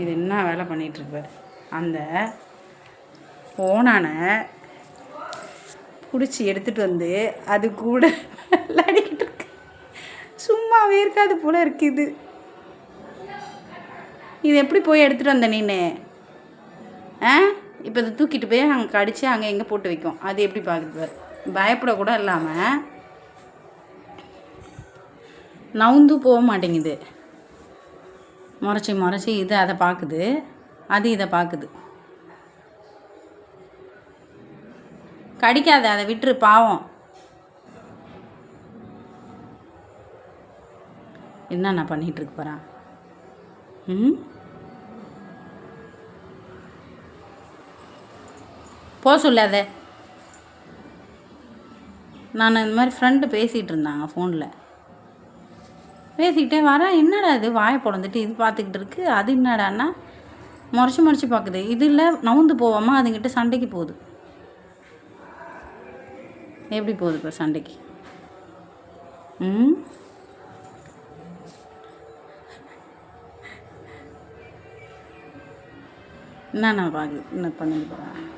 இது என்ன வேலை பண்ணிகிட்ருப்பார் அந்த ஓனானை பிடிச்சி எடுத்துகிட்டு வந்து அது கூட விளையாடிக்கிட்டு இருக்கு சும்மாவே இருக்காது போல இருக்குது இது. எப்படி போய் எடுத்துகிட்டு வந்த நீனு? ஆ? இப்போ இதை தூக்கிட்டு போய் அங்கே கடிச்சு அங்கே எங்கே போட்டு வைக்கும். அது எப்படி பார்க்குறது பயப்படக்கூட இல்லாமல் நவுந்து போக மாட்டேங்குது. முறைச்சி முறைச்சி இது அதை பார்க்குது. அது இதை பார்க்குது. கடிக்காத அதை விட்டுரு பாவம். என்னென்ன பண்ணிகிட்டு இருக்கு போகிறான் ம்? போக சொல்லாத நான் இந்த மாதிரி ஃப்ரெண்டு பேசிகிட்டு இருந்தாங்க ஃபோனில் பேசிக்கிட்டே வரேன். என்னடா இது? வாயை பிறந்துட்டு இது பார்த்துக்கிட்டு இருக்கு. அது என்னடான்னா முறைச்சி முறைச்சி பார்க்குது. இது இல்லை நவுந்து போவாமல் அதுங்கிட்ட சண்டைக்கு போகுது. எப்படி போகுது இப்போ சண்டைக்கு? ம்? என்னண்ணா நான் பார்க்குது என்ன பண்ணிட்டு போகிறேன்